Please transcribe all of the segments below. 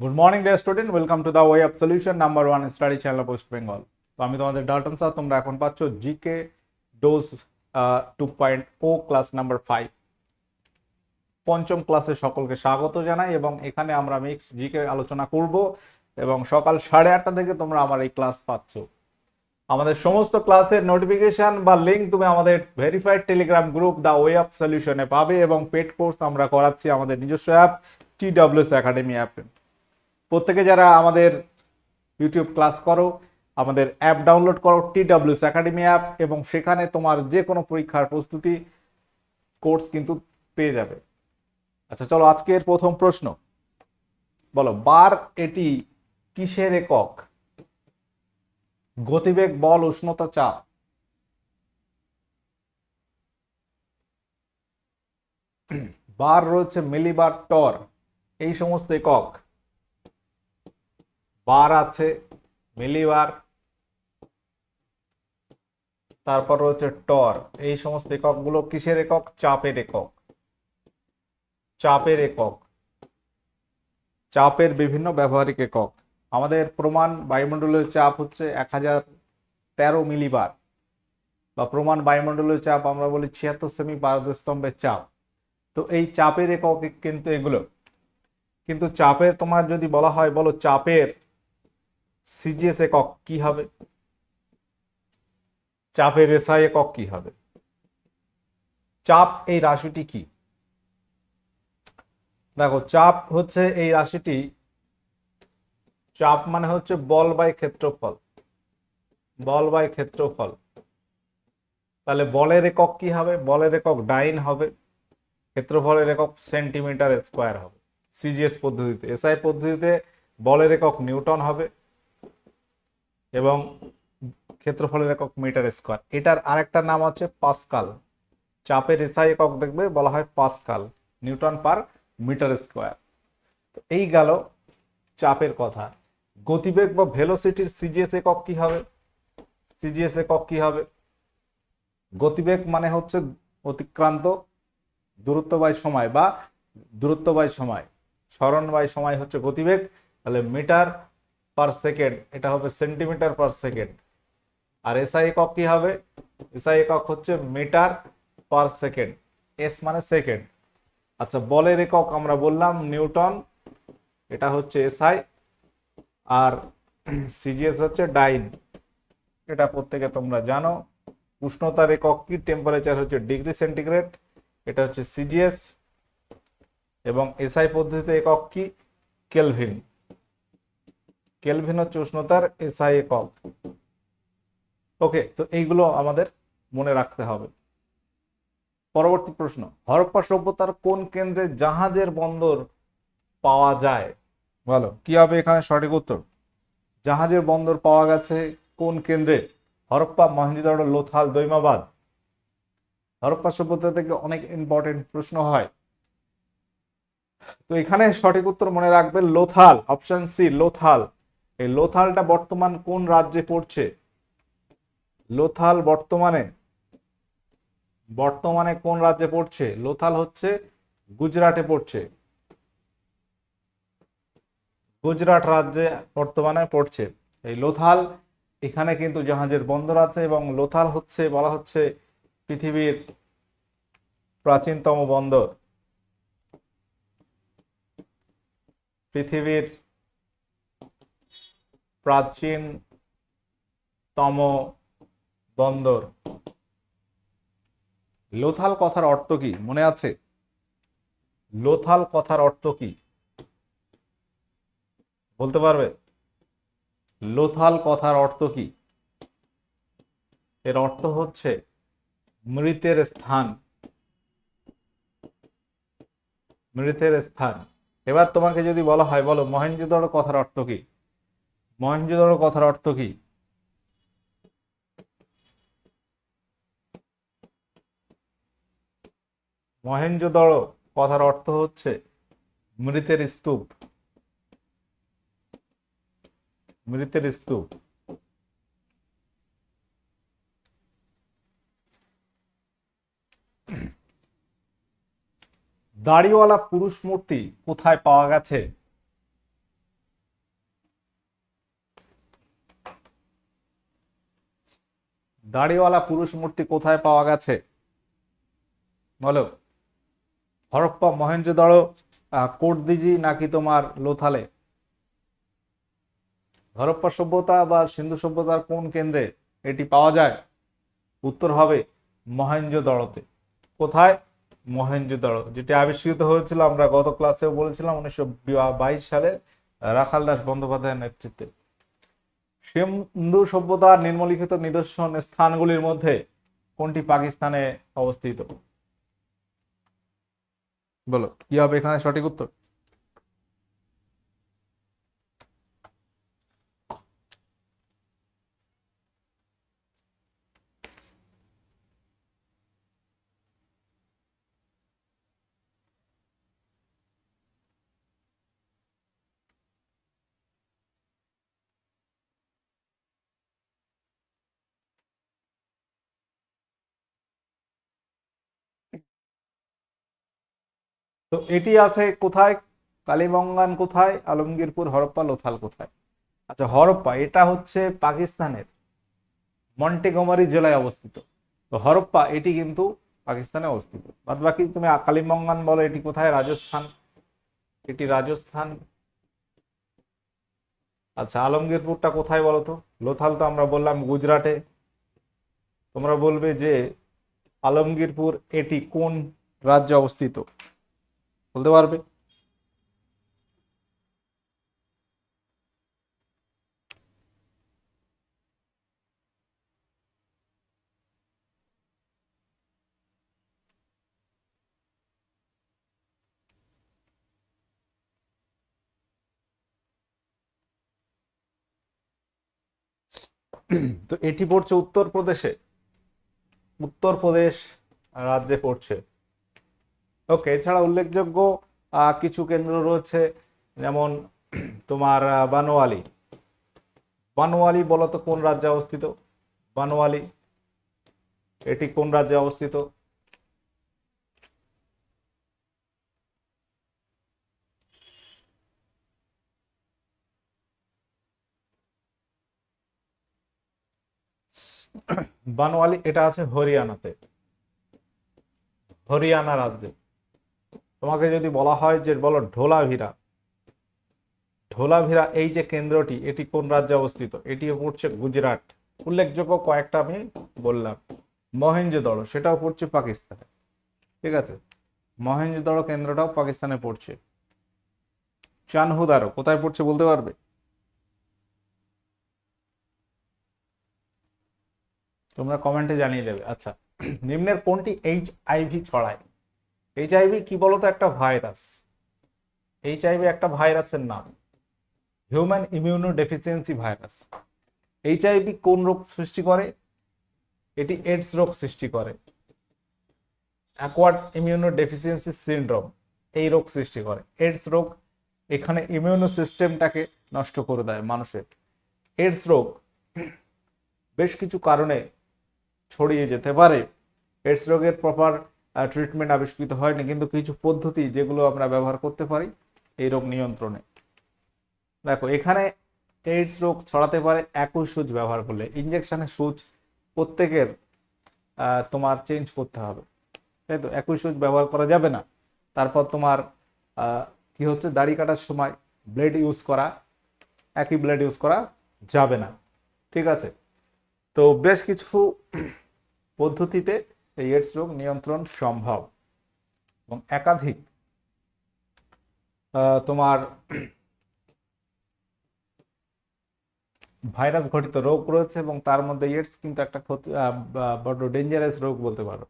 Good morning dear student welcome to the way of solution number one study channel West Bengal তো আমি তোমাদের Dalton sir তোমরা এখন পাচ্ছ GK dose two point O class number five পঞ্চম ক্লাসে সকলকে স্বাগত জানাই এবং এখানে আমরা মিক্স জিকে আলোচনা করব এবং সকাল সাড়ে আটটা থেকে তোমরা আমার এই ক্লাস পাচ্ছ। আমাদের সমস্ত ক্লাসের নোটিফিকেশন বা লিঙ্ক তুমি আমাদের verified Telegram group the way of সলিউশনে পাবে এবং পেড কোর্স আমরা করাচ্ছি আমাদের নিজস্ব অ্যাপ টি ডাব্লিউএস একাডেমি অ্যাপে প্রত্যেকে যারা আমাদের ইউটিউব ক্লাস করো, আমাদের অ্যাপ ডাউনলোড করো টি ডাব্লিউএস একাডেমি অ্যাপ এবং সেখানে তোমার যে কোনো পরীক্ষার প্রস্তুতি কোর্স কিন্তু পেয়ে যাবে। আচ্ছা চলো আজকের প্রথম প্রশ্ন। বলো, বার এটি কিসের একক? গতিবেগ, বল, উষ্ণতা, চাপ। বার রয়েছে মিলিবার টর, এই সমস্ত একক। বার আছে, মিলিবার। তারপর রয়েছে টর। এই সমস্ত এককগুলো কিসের একক? চাপের একক। চাপের একক। চাপের বিভিন্ন ব্যবহারিক একক। আমাদের প্রমাণ বায়ুমণ্ডলীয় চাপ হচ্ছে এক হাজার তেরো মিলিবার। বা প্রমাণ বায়ুমণ্ডলীয় চাপ আমরা বলি ছিয়াত্তর সেমি স্তম্ভের চাপ। তো এই চাপের একক কিন্তু এগুলো। কিন্তু চাপের তোমার যদি বলা হয়, বলো চাপের সিজিএস একক কি হবে? চাপের এসআই একক কি হবে? চাপ এই রাশিটি কি? দেখো, চাপ হচ্ছে এই রাশিটি, চাপ মানে হচ্ছে বল বাই ক্ষেত্রফল। বল বাই ক্ষেত্রফল। তাহলে বলের একক কি হবে? বলের একক ডাইন হবে, ক্ষেত্রফলের একক সেন্টিমিটার স্কোয়ার হবে। সিজিএস পদ্ধতিতে এসআই পদ্ধতিতে বলের একক নিউটন হবে এবং ক্ষেত্রফলের একক মিটার স্কোয়ার। এটার আরেকটা নাম হচ্ছে পাসকাল। চাপের এসআই একক দেখবে, বলা হয় pascal, newton per metre square. তো এই গেল চাপের কথা। গতিবেগ বা ভেলোসিটির সিজিএস একক কি হবে? সিজিএস একক কি হবে? গতিবেগ মানে হচ্ছে অতিক্রান্ত দূরত্ব বাই সময় বা দূরত্ব বাই সময়। স্মরণ বাই সময় হচ্ছে গতিবেগ। তাহলে মিটার পার সেকেন্ড এটা হবে সেন্টিমিটার পার সেকেন্ড আর এসআই একক কি হবে? এসআই একক হচ্ছে মিটার পার সেকেন্ড এস মানে সেকেন্ড আচ্ছা বলের একক আমরা বললাম নিউটন, এটা হচ্ছে এসআই আর সিজিএস হচ্ছে ডাইন। এটা প্রত্যেকে তোমরা জানো। উষ্ণতার একক কি? টেম্পারেচার হচ্ছে ডিগ্রি সেন্টিগ্রেড এটা হচ্ছে সিজিএস এবং এসআই পদ্ধতিতে একক কি? কেলভিন কেলভিন হচ্ছে উষ্ণতার এসআই একক ওকে, তো এইগুলো আমাদের মনে রাখতে হবে। পরবর্তী প্রশ্ন, হরপ্পা সভ্যতার কোন কেন্দ্রে জাহাজের বন্দর পাওয়া যায়? বলো কি হবে এখানে সঠিক উত্তর? জাহাজের বন্দর পাওয়া গেছে কোন কেন্দ্রে? হরপ্পা মহেঞ্জোদারো লোথাল, দৈমাবাদ। হরপ্পা সভ্যতা থেকে অনেক ইম্পর্টেন্ট প্রশ্ন হয়। তো এখানে সঠিক উত্তর মনে রাখবে লোথাল অপশন সি লোথাল। এই লোথালটা বর্তমান কোন রাজ্যে পড়ছে? লোথাল বর্তমানে বর্তমানে কোন রাজ্যে পড়ছে? লোথাল হচ্ছে গুজরাটে পড়ছে। গুজরাট রাজ্যে বর্তমানে পড়ছে। এই লোথাল, এখানে কিন্তু জাহাজের বন্দর আছে এবং লোথাল হচ্ছে, বলা হচ্ছে পৃথিবীর প্রাচীনতম বন্দর। পৃথিবীর প্রাচীনতম বন্দর লোথাল কথার অর্থ কি? মনে আছে? লোথাল কথার অর্থ কি? বলতে পারবে? লোথাল কথার অর্থ কি? এর অর্থ হচ্ছে মৃতের স্থান। মৃতের স্থান। এবার তোমাকে যদি বলা হয়, বলো মহেঞ্জোদড়ো কথার অর্থ কি? মহেঞ্জোদড়ো কথার অর্থ কি? মহেঞ্জোদড়ো কথার অর্থ হচ্ছে মৃতের স্তূপ। মৃতের স্তূপ। দাড়িওয়ালা পুরুষ মূর্তি কোথায় পাওয়া গেছে? দাড়িওয়ালা পুরুষ মূর্তি কোথায় পাওয়া গেছে? বলো। হরপ্পা মহেঞ্জোদাড়ো কোটদিজি নাকি তোমার লোথালে? হরপ্পা সভ্যতা বা সিন্ধু সভ্যতার কোন কেন্দ্রে এটি পাওয়া যায়? উত্তর হবে মহেঞ্জোদড়োতে কোথায়? মহেঞ্জোদড়ো যেটি আবিষ্কৃত হয়েছিল, আমরা গত ক্লাসেও বলেছিলাম, উনিশশো বাইশ সালে রাখাল দাস বন্দ্যোপাধ্যায়ের নেতৃত্বে। সিন্ধু সভ্যতার নিম্নলিখিত নিদর্শন স্থানগুলির মধ্যে কোনটি পাকিস্তানে অবস্থিত? বলো, কি হবে এখানে সঠিক উত্তর? তো এটি আছে কোথায়? কালীবঙ্গান কোথায়? আলমগীরপুর, হরপ্পা, লোথাল কোথায়? আচ্ছা হরপ্পা, এটা হচ্ছে পাকিস্তানের মন্টেগোমারি জেলায় অবস্থিত। তো হরপ্পা, এটি কিন্তু পাকিস্তানে অবস্থিত। বাদ বাকি তুমি কালিমঙ্গান বলো, এটি কোথায়? রাজস্থান। এটি রাজস্থান। আচ্ছা আলমগীরপুরটা কোথায় বলো তো? লোথাল তো আমরা বললাম গুজরাটে। তোমরা বলবে যে আলমগীরপুর, এটি কোন রাজ্যে অবস্থিত? বলতে পারবে? তো এটি পড়ছে উত্তরপ্রদেশে। উত্তরপ্রদেশ রাজ্যে পড়ছে। ওকে এছাড়া উল্লেখযোগ্য কিছু কেন্দ্র রয়েছে, যেমন তোমার বানোয়ালি। বানোয়ালি বলতো কোন রাজ্যে অবস্থিত? বানোয়ালি। এটি কোন রাজ্যে অবস্থিত? বানোয়ালি, এটা আছে হরিয়ানাতে। হরিয়ানা রাজ্যে। তোমাকে যদি বলা হয় যে, বলো ঢোলাভিরা। ঢোলাভিরা, এই যে কেন্দ্রটি, এটি কোন রাজ্যে অবস্থিত? এটিও পড়ছে গুজরাট। উল্লেখযোগ্য কয়েকটা আমি বললাম। মহেঞ্জোদড়ো সেটাও পড়ছে পাকিস্তানে। ঠিক আছে? মহেঞ্জোদড়ো কেন্দ্রটাও পাকিস্তানে পড়ছে। চানহুদারো কোথায় পড়ছে বলতে পারবে? তোমরা কমেন্টে জানিয়ে দেবে। আচ্ছা নিম্নের কোনটি এইচ আইভি ছড়ায়? এইচ আইভি কি বলতো? একটা ভাইরাস। এইচআইভি একটা ভাইরাসের নাম। Human immuno deficiency virus HIV কোন রোগ সৃষ্টি করে? এটি এডস রোগ সৃষ্টি করে। অ্যাকোয়ার্ড ইমিউনো ডেফিসিয়েন্সি সিনড্রোম এই রোগ সৃষ্টি করে। এডস রোগ এখানে ইমিউনো সিস্টেমটাকে নষ্ট করে দেয় মানুষের। এডস রোগ বেশ কিছু কারণে ছড়িয়ে যেতে পারে। এডস রোগের প্রপার ট্রিটমেন্ট আবিষ্কৃত হয়নি, কিন্তু কিছু পদ্ধতি যেগুলো আমরা ব্যবহার করতে পারি এই রোগ নিয়ন্ত্রণে। দেখো, এখানে এইডস রোগ ছড়াতে পারে একই সুচ ব্যবহার করলে। ইঞ্জেকশনের সুচ প্রত্যেকের তোমার চেঞ্জ করতে হবে। তাই তো? একই সুচ ব্যবহার করা যাবে না। তারপর তোমার কি হচ্ছে? দাড়ি কাটার সময় ব্লেড ইউজ করা, একই ব্লেড ইউজ করা যাবে না। ঠিক আছে? তো বেশ কিছু পদ্ধতিতে এই এডস রোগ নিয়ন্ত্রণ সম্ভব। এবং একাধিক তোমার ভাইরাস ঘটিত রোগ রয়েছে এবং তার মধ্যে এডস কিন্তু একটা ক্ষতি আহ, বা- বড্ড ডেঞ্জারাস রোগ বলতে পারো।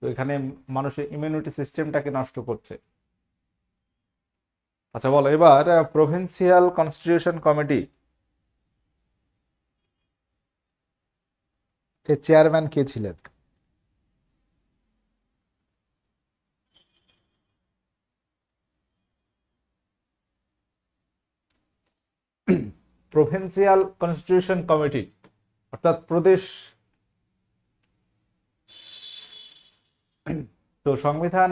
তো এখানে মানুষের ইমিউনিটি সিস্টেমটাকে নষ্ট করছে। আচ্ছা বলো এবার প্রভিন্সিয়াল কনস্টিটিউশন কমিটি এর চেয়ারম্যান কে ছিলেন? প্রভিন্সিয়াল কনস্টিটিউশন কমিটি অর্থাৎ প্রদেশ তো সংবিধান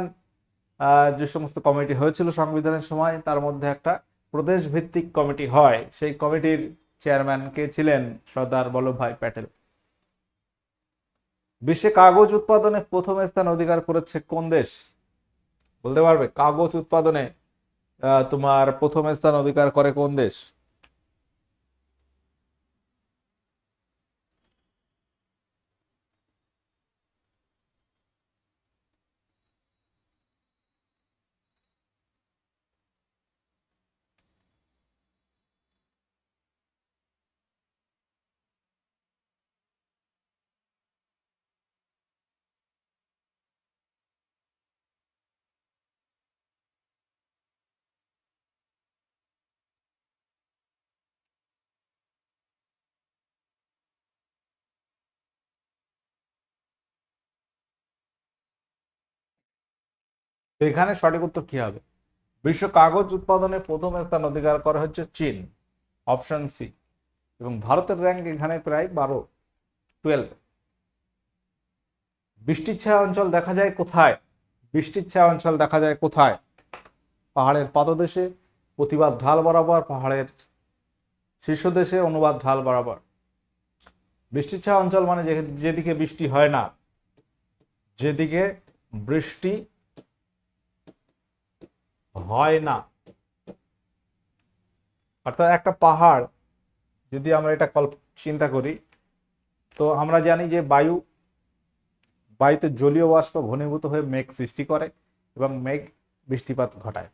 যে সমস্ত কমিটি হয়েছিল সংবিধানের সময়, তার মধ্যে একটা প্রদেশ ভিত্তিক কমিটি হয়। সেই কমিটির চেয়ারম্যান কে ছিলেন সর্দার বল্লভভাই প্যাটেল। বিশ্বে কাগজ উৎপাদনে প্রথম স্থান অধিকার করেছে কোন দেশ? বলতে পারবে? কাগজ উৎপাদনে তোমার প্রথম স্থান অধিকার করে কোন দেশ? তো এখানে সঠিক উত্তর কি হবে? বিশ্ব কাগজ উৎপাদনে প্রথম স্থান অধিকার করে হচ্ছে চীন, অপশন সি। এবং ভারতের র্যাঙ্ক এখানে প্রায় বারো টুয়েলভ বৃষ্টির ছায়া অঞ্চল দেখা যায় কোথায়? বৃষ্টির ছায়া অঞ্চল দেখা যায় কোথায়? পাহাড়ের পাদদেশে, প্রতিবাদ ঢাল বরাবর, পাহাড়ের শীর্ষদেশে অনুবাদ ঢাল বরাবর। বৃষ্টির ছায়া অঞ্চল মানে যেদিকে বৃষ্টি হয় না, যেদিকে বৃষ্টি হয় না। অর্থাৎ একটা পাহাড়, যদি আমরা এটা কল্প, চিন্তা করি, তো আমরা জানি যে বায়ু, বায়ুতে জলীয় বাষ্প ঘনীভূত হয়ে মেঘ সৃষ্টি করে এবং মেঘ বৃষ্টিপাত ঘটায়।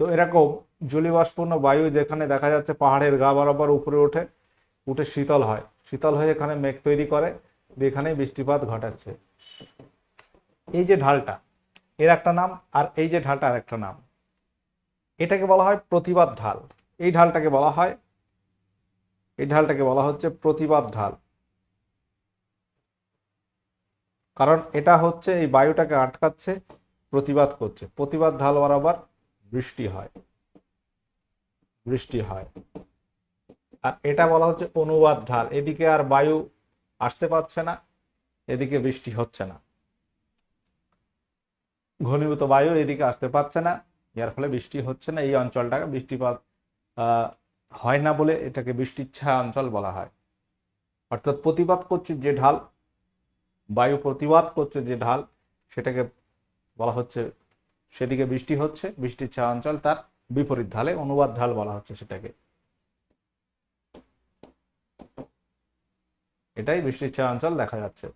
তো এরকম জলীয় বাষ্পূর্ণ বায়ু যেখানে দেখা যাচ্ছে পাহাড়ের গা বরাবর উপরে ওঠে, উঠে শীতল হয়। শীতল হয়ে এখানে মেঘ তৈরি করে এখানে বৃষ্টিপাত ঘটাচ্ছে। এই যে ঢালটা, এর একটা নাম, আর এই যে ঢালটা আর একটা নাম। এটাকে বলা হয় প্রতিবাদ ঢাল। এই ঢালটাকে বলা হয়, এই ঢালটাকে বলা হচ্ছে প্রতিবাদ ঢাল। কারণ এটা হচ্ছে এই বায়ুটাকে আটকাচ্ছে, প্রতিবাদ করছে। প্রতিবাদ ঢাল বরাবর বৃষ্টি হয় বৃষ্টি হয়। আর এটা বলা হচ্ছে অনুবাদ ঢাল। এদিকে আর বায়ু আসতে পারছে না, এদিকে বৃষ্টি হচ্ছে না। ঘনীভূত বায়ু এদিকে আসতে পারছে না। যার ফলে বৃষ্টি হচ্ছে না, এই অঞ্চলটাকে বৃষ্টিপাত হয় না বলে এটাকে বৃষ্টির ছায়া অঞ্চল বলা হয়। অর্থাৎ প্রতিবাদ করছে যে ঢাল, বায়ু প্রতিবাদ করছে যে ঢাল, সেটাকে বলা হচ্ছে, সেদিকে বৃষ্টি হচ্ছে বৃষ্টির ছায়া অঞ্চল তার বিপরীত ঢালে অনুবাদ ঢাল বলা হচ্ছে সেটাকে। এটাই বৃষ্টির ছায়া অঞ্চল দেখা যাচ্ছে।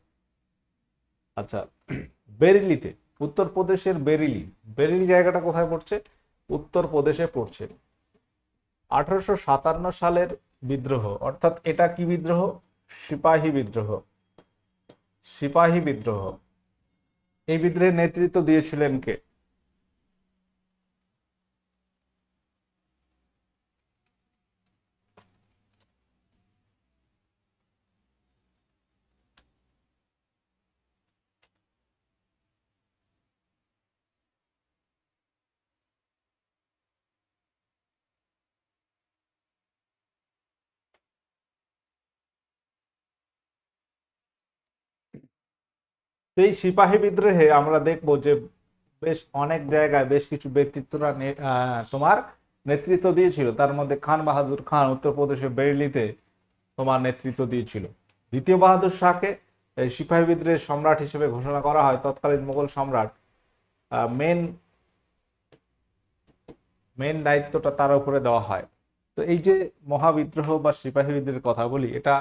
আচ্ছা বেরিলিতে উত্তরপ্রদেশের বেরিলি। বেরিলি জায়গাটা কোথায় পড়ছে? উত্তরপ্রদেশে পড়ছে। আঠারোশো সাতান্ন সালের বিদ্রোহ, অর্থাৎ এটা কি বিদ্রোহ? সিপাহী বিদ্রোহ। সিপাহী বিদ্রোহ। এই বিদ্রোহের নেতৃত্ব দিয়েছিলেন কে? এই সিপাহী বিদ্রোহে আমরা দেখব যে বেশ অনেক জায়গায় বেশ কিছু ব্যক্তিত্বরা তোমার নেতৃত্ব দিয়েছিল। তার মধ্যে খান বাহাদুর খান উত্তরপ্রদেশের বেরেলিতে তোমার নেতৃত্ব দিয়েছিল। দ্বিতীয় বাহাদুর শাহকে সিপাহী বিদ্রোহের সম্রাট হিসেবে ঘোষণা করা হয় তৎকালীন মোগল সম্রাট। মেন মেন দায়িত্বটা তার উপরে দেওয়া হয়। তো এই যে মহাবিদ্রোহ বা সিপাহী বিদ্রোহের কথা বলি, এটা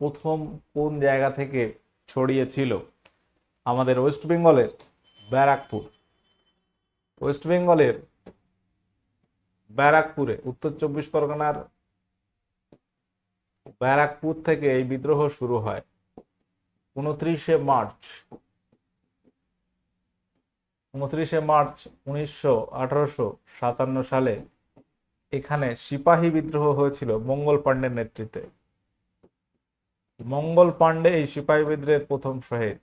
প্রথম কোন জায়গা থেকে ছড়িয়েছিল? আমাদের ওয়েস্ট বেঙ্গলের ব্যারাকপুর। ওয়েস্ট বেঙ্গলের ব্যারাকপুরে, উত্তর চব্বিশ পরগনার ব্যারাকপুর থেকে এই বিদ্রোহ শুরু হয় উনত্রিশে মার্চ। উনত্রিশে মার্চ উনিশশো আঠারোশো সাতান্ন সালে এখানে সিপাহী বিদ্রোহ হয়েছিল মঙ্গল পাণ্ডের নেতৃত্বে। মঙ্গল পাণ্ডে এই সিপাহী বিদ্রোহের প্রথম শহীদ।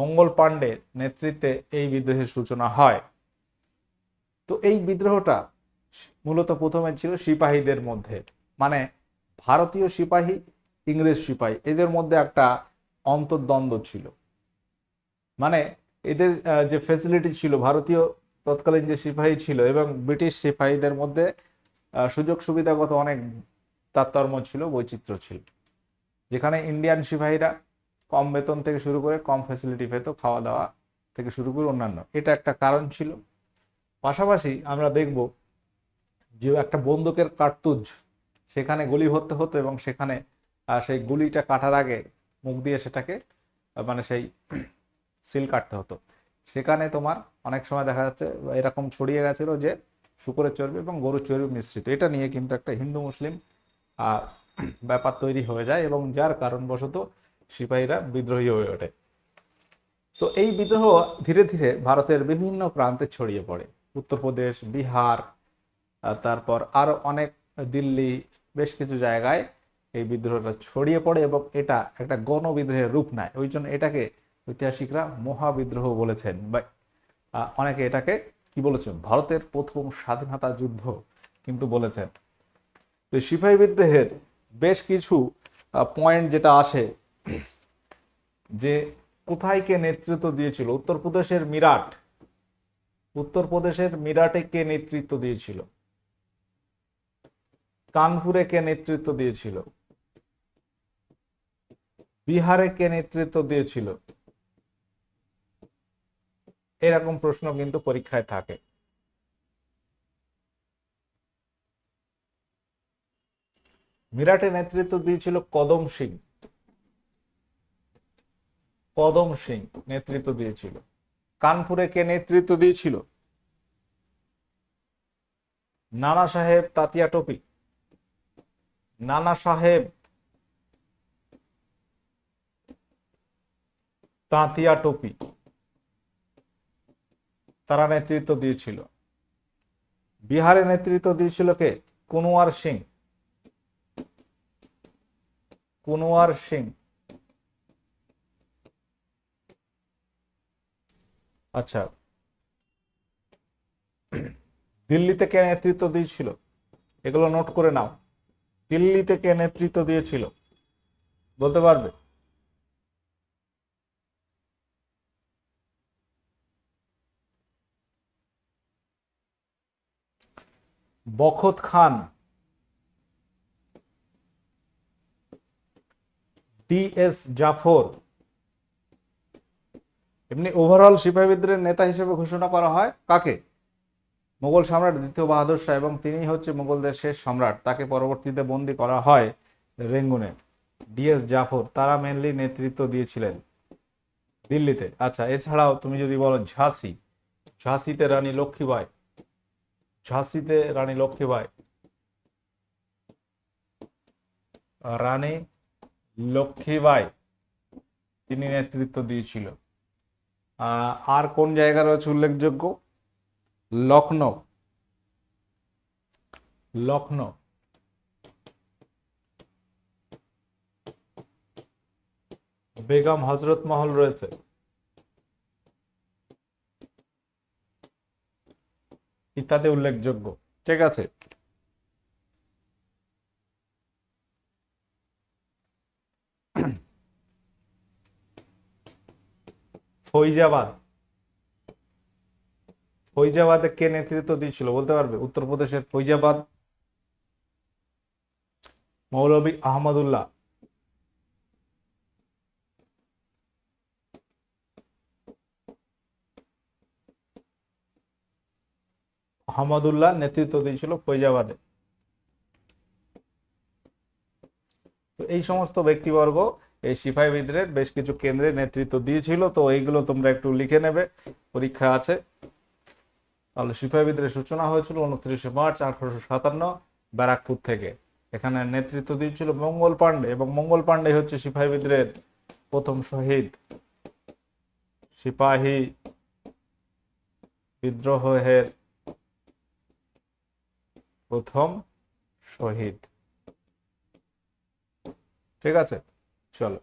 মঙ্গল পাণ্ডের নেতৃত্বে এই বিদ্রোহের সূচনা হয়। তো এই বিদ্রোহটা মূলত প্রথমে ছিল সিপাহীদের মধ্যে। মানে ভারতীয় সিপাহী, ইংরেজ সিপাহী, এদের মধ্যে একটা অন্তর্দ্বন্দ্ব ছিল। মানে এদের যে ফেসিলিটি ছিল, ভারতীয় তৎকালীন যে সিপাহী ছিল এবং ব্রিটিশ সিপাহীদের মধ্যে সুযোগ সুবিধাগত অনেক তারতম্য ছিল, বৈচিত্র্য ছিল। যেখানে ইন্ডিয়ান সিপাহীরা কম বেতন থেকে শুরু করে কম ফ্যাসিলিটি পেত খাওয়া দাওয়া থেকে শুরু করে অন্যান্য। এটা একটা কারণ ছিল। পাশাপাশি আমরা দেখব যে একটা বন্দুকের কার্তুজ সেখানে গুলি ভরতে হতো এবং সেখানে সেই গুলিটা কাটার আগে মুখ দিয়ে সেটাকে মানে সেই সিল কাটতে হতো। সেখানে তোমার অনেক সময় দেখা যাচ্ছে এরকম ছড়িয়ে গেছিল যে শুকরের চর্বি এবং গরুর চর্বি মিশ্রিত। এটা নিয়ে কিন্তু একটা হিন্দু মুসলিম ব্যাপার তৈরি হয়ে যায় এবং যার কারণবশত সিপাহীরা বিদ্রোহী হয়ে ওঠে। তো এই বিদ্রোহ ধীরে ধীরে ভারতের বিভিন্ন প্রান্তে ছড়িয়ে পড়ে। উত্তরপ্রদেশ, বিহার তারপর আরও অনেক দিল্লি, বেশ কিছু জায়গায় এই বিদ্রোহটা ছড়িয়ে পড়ে এবং এটা একটা গণবিদ্রোহের রূপ নেয়। ওই জন্য এটাকে ঐতিহাসিকরা মহাবিদ্রোহ বলেছেন বা অনেকে এটাকে কি বলেছেন? ভারতের প্রথম স্বাধীনতা যুদ্ধ কিন্তু বলেছেন। সিপাহী বিদ্রোহের বেশ কিছু পয়েন্ট যেটা আসে যে কোথায় কে নেতৃত্ব দিয়েছিল? উত্তরপ্রদেশের মিরাট। উত্তরপ্রদেশের মিরাটে কে নেতৃত্ব দিয়েছিল? কানপুরে কে নেতৃত্ব দিয়েছিল? বিহারে কে নেতৃত্ব দিয়েছিল? এরকম প্রশ্ন কিন্তু পরীক্ষায় থাকে। মিরাটে নেতৃত্ব দিয়েছিল কদম সিং। কদম সিং নেতৃত্ব দিয়েছিল। কানপুরে কে নেতৃত্ব দিয়েছিল? নানা সাহেব তাতিয়া টপি। নানা সাহেব তাঁতিয়া টপি। তারা নেতৃত্ব দিয়েছিল। বিহারে নেতৃত্ব দিয়েছিল কে? কুনওয়ার সিং। কুনওয়ার সিং। আচ্ছা। দিল্লিতে কে নেতৃত্ব দিয়েছিল? এগুলো নোট করে নাও। দিল্লিতে কে নেতৃত্ব দিয়েছিল? বলতে পারবে? বখত খান। T S Zafar. এমনি ওভারঅল সিপাহী বিদ্রোহের নেতা হিসেবে ঘোষণা করা হয় কাকে? মোগল সম্রাট দ্বিতীয় বাহাদুর শাহ এবং তিনি হচ্ছে মোগলদের শেষ সম্রাট। তাকে পরবর্তীতে বন্দী করা হয় রেঙ্গুনে। ডিএস জাফর, তারা মেনলি নেতৃত্ব দিয়েছিলেন দিল্লিতে। আচ্ছা এছাড়াও তুমি যদি বলো ঝাঁসি, ঝাঁসিতে রানী লক্ষ্মীবাই, ঝাঁসিতে রানী লক্ষ্মীবাই রানী লক্ষ্মীবাই, তিনি নেতৃত্ব দিয়েছিল। আর কোন জায়গা রয়েছে উল্লেখযোগ্য? লখনৌ। লখনৌ। বেগম হজরত মহল রয়েছে। ইত্যাদি উল্লেখযোগ্য। ঠিক আছে। ফৈজাবাদ। ফৈজাবাদে কে নেতৃত্ব দিয়েছিল বলতে পারবে? উত্তরপ্রদেশের ফৈজাবাদ মৌলভী আহমদুল্লাহ। আহমদুল্লাহ নেতৃত্ব দিয়েছিল ফৈজাবাদে। তো এই সমস্ত ব্যক্তিবর্গ এই সিপাহী বিদ্রোহের বেশ কিছু কেন্দ্রে নেতৃত্ব দিয়েছিল, তো এইগুলো তোমরা একটু লিখে নেবে। পরীক্ষা আছে। তাহলে সিপাহী বিদ্রোহের সূচনা হয়েছিল উনত্রিশে মার্চ আঠারোশো সাতান্ন ব্যারাকপুর থেকে। এখানে নেতৃত্ব দিয়েছিল মঙ্গল পাণ্ডে এবং মঙ্গল পাণ্ডে হচ্ছে সিপাহী বিদ্রোহের প্রথম শহীদ। সিপাহী বিদ্রোহের প্রথম শহীদ। ঠিক আছে? চলো।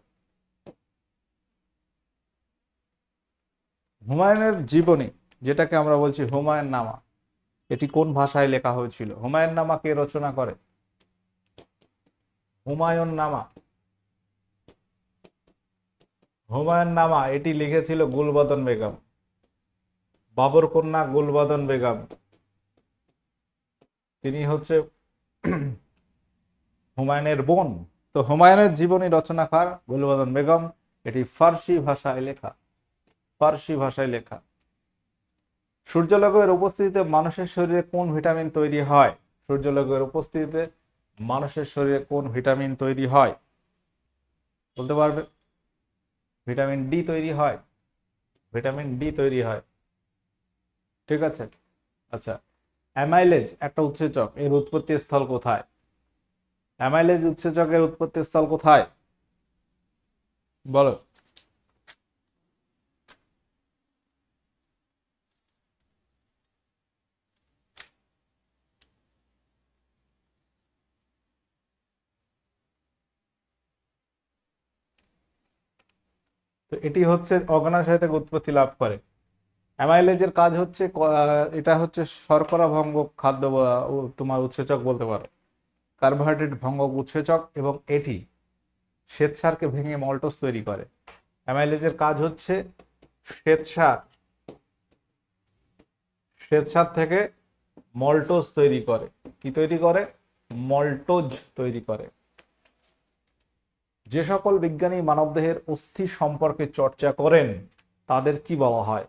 হুমায়ুনের জীবনী, যেটাকে আমরা বলছি হুমায়ুন নামা এটি কোন ভাষায় লেখা হয়েছিল? হুমায়ুন নামা কে রচনা করে? হুমায়ুন নামা হুমায়ুন নামা এটি লিখেছিল গুলবদন বেগম। বাবর কন্যা গুলবদন বেগম। তিনি হচ্ছে হুমায়ুনের বোন। তো হুমায়ুনের জীবনী রচনাকার গুলবদন বেগম। এটি ফার্সি ভাষায় লেখা। ফার্সি ভাষায় লেখা। সূর্যালোকের উপস্থিতিতে মানুষের শরীরে কোন ভিটামিন তৈরি হয়? সূর্যালোকের উপস্থিতিতে মানুষের শরীরে কোন ভিটামিন তৈরি হয়? বলতে পারবে? ভিটামিন ডি তৈরি হয়। ভিটামিন ডি তৈরি হয়। ঠিক আছে? আচ্ছা। অ্যামাইলেজ একটা উৎসেচক। এর উৎপত্তি স্থল কোথায়? অ্যামাইলেজ উৎসেচকের উৎপত্তি স্থল কোথায়? বলো। তো এটি হচ্ছে অর্গানাইজার থেকে উৎপত্তি লাভ করে। অ্যামাইলেজের কাজ হচ্ছে এটা হচ্ছে শর্করা ভঙ্গ খাদ্য তোমার উৎসেচক বলতে পারো। কার্বোহাইড্রেট ভঙ্গক উৎসেচক এবং এটি শ্বেতসারকে ভেঙে মল্টোস তৈরি করে। অ্যামাইলেজের কাজ হচ্ছে শ্বেতসার শ্বেতসার থেকে মল্টোজ তৈরি করে। কি তৈরি করে? মল্টোজ তৈরি করে। যে সকল বিজ্ঞানী মানবদেহের অস্থি সম্পর্কে চর্চা করেন, তাদের কি বলা হয়?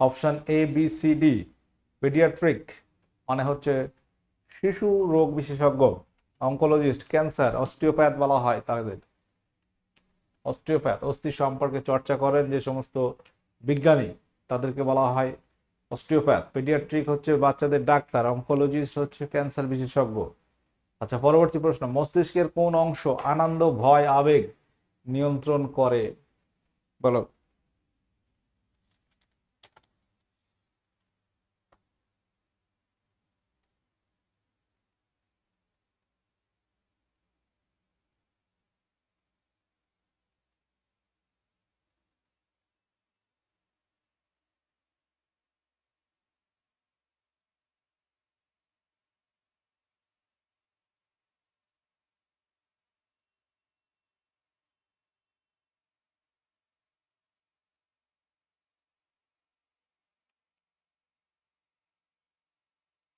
Option A B C D paediatric মানে হচ্ছে শিশু রোগ বিশেষজ্ঞ অঙ্কোলজিস্ট ক্যান্সার অস্টিওপ্যাথ বলা হয় তাদের। অস্টিওপ্যাথ অস্থি সম্পর্কে চর্চা করেন যে সমস্ত বিজ্ঞানী, তাদেরকে বলা হয় অস্টিওপ্যাথ পেডিয়াট্রিক হচ্ছে বাচ্চাদের ডাক্তার অঙ্কোলজিস্ট হচ্ছে ক্যান্সার বিশেষজ্ঞ। আচ্ছা পরবর্তী প্রশ্ন, মস্তিষ্কের কোন অংশ আনন্দ, ভয়, আবেগ নিয়ন্ত্রণ করে? বলো।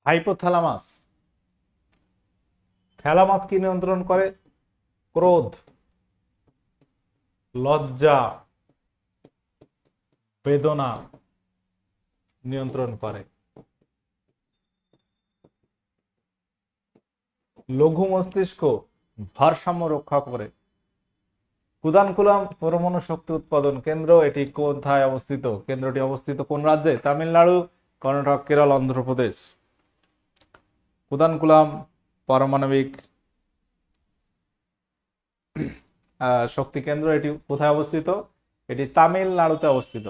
হাইপোথ্যালামাস। থ্যালামাস কি নিয়ন্ত্রণ করে? ক্রোধ, লজ্জা, বেদনা নিয়ন্ত্রণ করে। লঘু মস্তিষ্ক ভারসাম্য রক্ষা করে। কুদানকুলাম পরমাণু শক্তি উৎপাদন কেন্দ্র, এটি কোথায় অবস্থিত? কেন্দ্রটি অবস্থিত কোন রাজ্যে? তামিলনাড়ু, কর্ণাটক, কেরল, অন্ধ্রপ্রদেশ। কুদানকুলাম পারমাণবিক শক্তি কেন্দ্র, এটি কোথায় অবস্থিত? এটি তামিলনাড়ুতে অবস্থিত।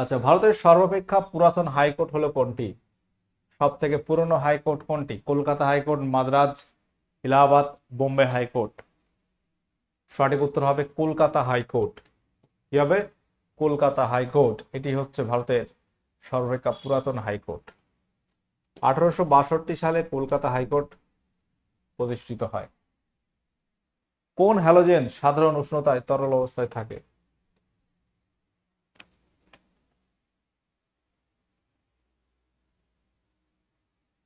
আচ্ছা ভারতের সর্বাপেক্ষা পুরাতন হাইকোর্ট হলো কোনটি? সব থেকে পুরনো হাইকোর্ট কোনটি? Kolkata high court, Madras, Allahabad, Bombay high court. সঠিক উত্তর হবে কলকাতা হাইকোর্ট। কি হবে? Kolkata high court. এটি হচ্ছে ভারতের সর্বাপেক্ষা পুরাতন হাইকোর্ট। আঠারোশো বাষট্টি সালে কলকাতা হাইকোর্ট প্রতিষ্ঠিত হয়। কোন হ্যালোজেন সাধারণ উষ্ণতায় তরল অবস্থায় থাকে?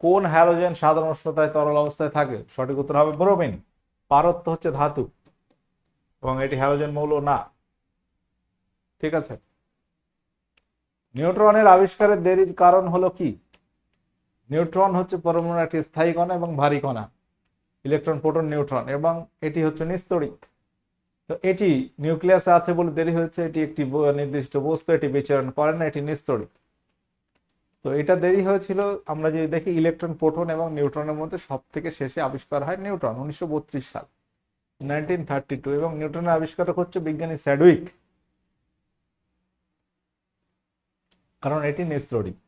কোন হ্যালোজেন সাধারণ উষ্ণতায় তরল অবস্থায় থাকে? সঠিক উত্তর হবে ব্রোমিন। পারত্ব হচ্ছে ধাতু, এবং এটি হ্যালোজেন মৌল না। ঠিক আছে? নিউট্রনের আবিষ্কারের দেরির কারণ হলো কি? নিউট্রন হচ্ছে পরমাণুর একটি স্থায়ী কণা এবং ভারী কণা, ইলেকট্রন, প্রোটন, নিউট্রন, এবং এটি হচ্ছে নিস্তরিক তো এটি নিউক্লিয়াসে আছে বলে দেরি হয়েছে, এটি একটি নির্দিষ্ট বস্তু, এটি বিচরণ করে না, এটি নিস্তড়িত তো এটা দেরি হয়েছিল, আমরা যদি দেখি ইলেকট্রন, প্রোটন এবং নিউট্রনের মধ্যে সব থেকে শেষে আবিষ্কার হয় নিউট্রন, উনিশশো বত্রিশ সাল, নাইনটিন থার্টি টু, এবং নিউট্রনের আবিষ্কারক হচ্ছে বিজ্ঞানী স্যাডউইক। কারণ এটি নিস্তড়িত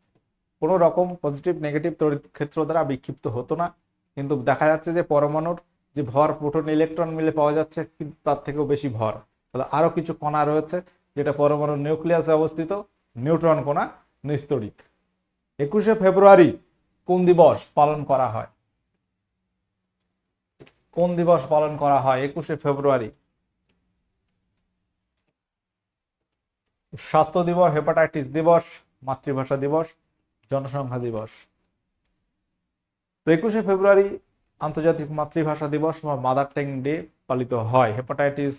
কোনো রকম পজিটিভ নেগেটিভ তড়িৎ ক্ষেত্র দ্বারা বিক্ষিপ্ত হতো না। কিন্তু দেখা যাচ্ছে যে পরমাণুর যে ভর, প্রোটন, ইলেকট্রন মিলে পাওয়া যাচ্ছে তার থেকেও বেশি ভর। তাহলে আরও কিছু কণা রয়েছে, যেটা পরমাণুর নিউক্লিয়াসে অবস্থিত নিউট্রন কণা নিস্তড়িত একুশে ফেব্রুয়ারি, কোন দিবস পালন করা হয়? কোন দিবস পালন করা হয়? একুশে ফেব্রুয়ারি। স্বাস্থ্য দিবস, হেপাটাইটিস দিবস, মাতৃভাষা দিবস জনসংখ্যা দিবস। তো একুশে ফেব্রুয়ারি আন্তর্জাতিক মাতৃভাষা দিবস বা মাদার ট্যাং ডে পালিত হয়। হেপাটাইটিস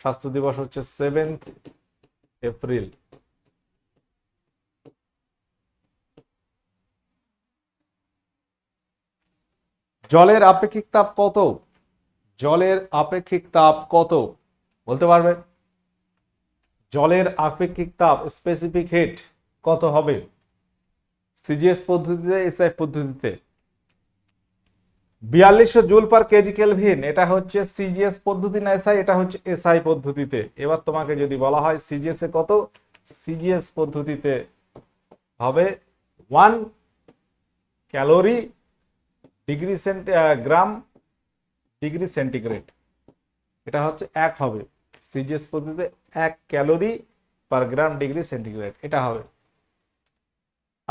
স্বাস্থ্য দিবস হচ্ছে সেভেন্থ এপ্রিল জলের আপেক্ষিক তাপ কত? জলের আপেক্ষিক তাপ কত? বলতে পারবে জলের আপেক্ষিক তাপ স্পেসিফিক হেট কত হবে? সিজিএস পদ্ধতিতে এসআই পদ্ধতিতে। বিয়াল্লিশশো জুল পার কেজি কেলভিন, এটা হচ্ছে সিজিএস পদ্ধতি না এসআই এটা হচ্ছে এসআই পদ্ধতিতে। এবার তোমাকে যদি বলা হয় সিজিএস এ কত সিজিএস পদ্ধতিতে হবে one calorie degree cent gram degree centigrade. এটা হচ্ছে এক হবে। সিজিএস পদ্ধতিতে এক calorie per gram degree centigrade. এটা হবে।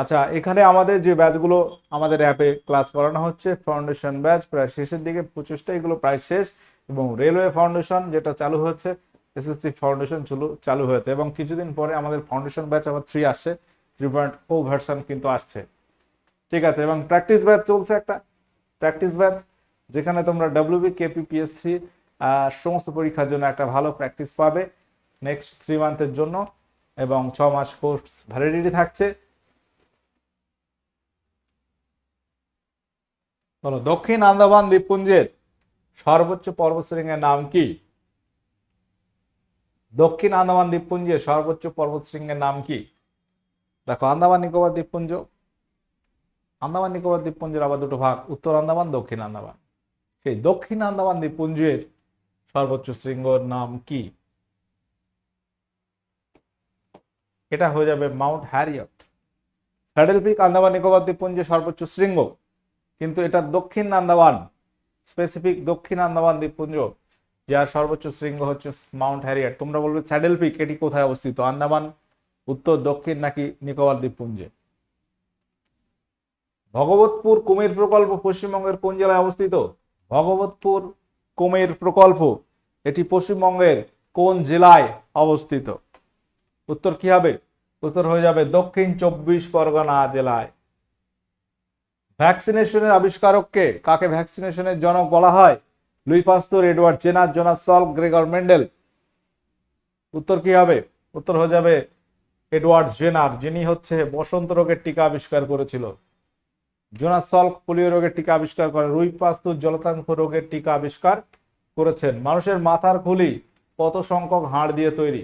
আচ্ছা এখানে আমাদের যে ব্যাচগুলো আমাদের অ্যাপে ক্লাস করানো হচ্ছে ফাউন্ডেশন ব্যাচ প্রায় শেষের দিকে পঁচিশটা এগুলো প্রায় শেষ এবং রেলওয়ে ফাউন্ডেশন যেটা চালু হয়েছে এসএসসি ফাউন্ডেশন চালু চালু হয়েছে এবং কিছুদিন পরে আমাদের ফাউন্ডেশন ব্যাচ আবার থ্রি আসছে থ্রি পয়েন্ট ও ভার্সন কিন্তু আসছে। ঠিক আছে, এবং প্র্যাকটিস ব্যাচ চলছে একটা। প্র্যাকটিস ব্যাচ যেখানে তোমরা ডাব্লিউবি কেপিপিএসসি সমস্ত পরীক্ষার জন্য একটা ভালো প্র্যাকটিস পাবে নেক্সট থ্রি মান্থের জন্য এবং ছ মাস কোর্স ভ্যালিডিটি থাকছে। বলো দক্ষিণ আন্দামান দ্বীপপুঞ্জের সর্বোচ্চ পর্বতশৃঙ্গের নাম কি? দক্ষিণ আন্দামান দ্বীপপুঞ্জের সর্বোচ্চ পর্বতশৃঙ্গের নাম কি? দেখো, আন্দামান নিকোবর দ্বীপপুঞ্জ, আন্দামান নিকোবর দ্বীপপুঞ্জের আবার দুটো ভাগ, উত্তর আন্দামান, দক্ষিণ আন্দামান। সেই দক্ষিণ আন্দামান দ্বীপপুঞ্জের সর্বোচ্চ শৃঙ্গর নাম কি? এটা হয়ে যাবে Mount Harriet. Saddle Peak Andaman Nicobar দ্বীপপুঞ্জের সর্বোচ্চ শৃঙ্গ। কিন্তু এটা দক্ষিণ আন্দামান স্পেসিফিক দক্ষিণ আন্দামান দ্বীপপুঞ্জ, যার সর্বোচ্চ শৃঙ্গ হচ্ছে মাউন্ট হ্যারিয়েট। তোমরা বলবে, স্যাডেল পিক, এটি কোথায় অবস্থিত? আন্দামান, উত্তর, দক্ষিণ নাকি নিকোবর দ্বীপপুঞ্জে? ভগবতপুর কুমির প্রকল্প পশ্চিমবঙ্গের কোন জেলায় অবস্থিত? ভগবতপুর কুমির প্রকল্প, এটি পশ্চিমবঙ্গের কোন জেলায় অবস্থিত? উত্তর কি হবে? উত্তর হয়ে যাবে দক্ষিণ চব্বিশ পরগনা জেলায়। ভ্যাকসিনেশনের আবিষ্কারককে কাকে ভ্যাকসিনেশনের জনক বলা হয়? Louis Pasteur, Edward Jenner Jonas Salk Gregor Mendel. উত্তর কি হবে? উত্তর হয়ে যাবে এডওয়ার্ড জেনার যিনি হচ্ছে বসন্ত রোগের টিকা আবিষ্কার করেছিল। জোনাস সল্ক পোলিও রোগের টিকা আবিষ্কার করে রুই পাস্তুর জলতাঙ্ক রোগের টিকা আবিষ্কার করেছেন। মানুষের মাথার খুলি কত সংখ্যক হাড় দিয়ে তৈরি?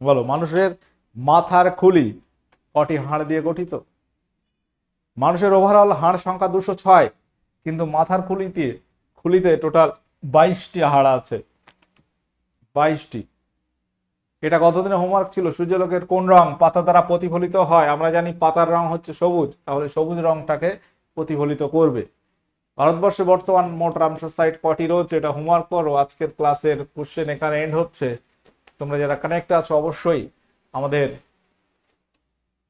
বলো, মানুষের মাথার খুলি কটি হাড় দিয়ে গঠিত? মানুষের ওভারঅল হাড় সংখ্যা দুশো ছয়, কিন্তু মাথার খুলিতে খুলিতে টোটাল বাইশটি হাড় আছে। বাইশটি। এটা কতদিনের হোমওয়ার্ক ছিল? সূর্যলোকের কোন রং পাতা দ্বারা প্রতিফলিত হয়? আমরা জানি পাতার রং হচ্ছে সবুজ, তাহলে সবুজ রংটাকে প্রতিফলিত করবে। ভারতবর্ষে বর্তমান মোট রামসার সাইট কটি রয়েছে? এটা হোমওয়ার্ক করো। আজকের ক্লাসের কোশ্চেন এখানে এন্ড হচ্ছে। তোমরা যারা কানেক্ট আছো, অবশ্যই আমাদের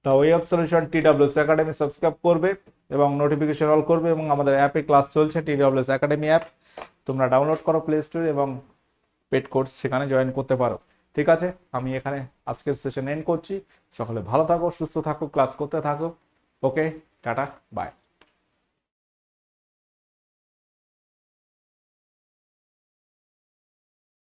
the way of solution T WS academy subscribe করবে এবং নোটিফিকেশন অল করবে এবং আমাদের অ্যাপে ক্লাস চলছে টি ডাব্লিউএস একাডেমি অ্যাপ তোমরা ডাউনলোড করো প্লে স্টোর এবং পেড কোর্স সেখানে জয়েন করতে পারো। ঠিক আছে? আমি এখানে আজকের সেশন এন্ড করছি। সকলে ভালো থাকো, সুস্থ থাকো ক্লাস করতে থাকো। ওকে টাটা বাই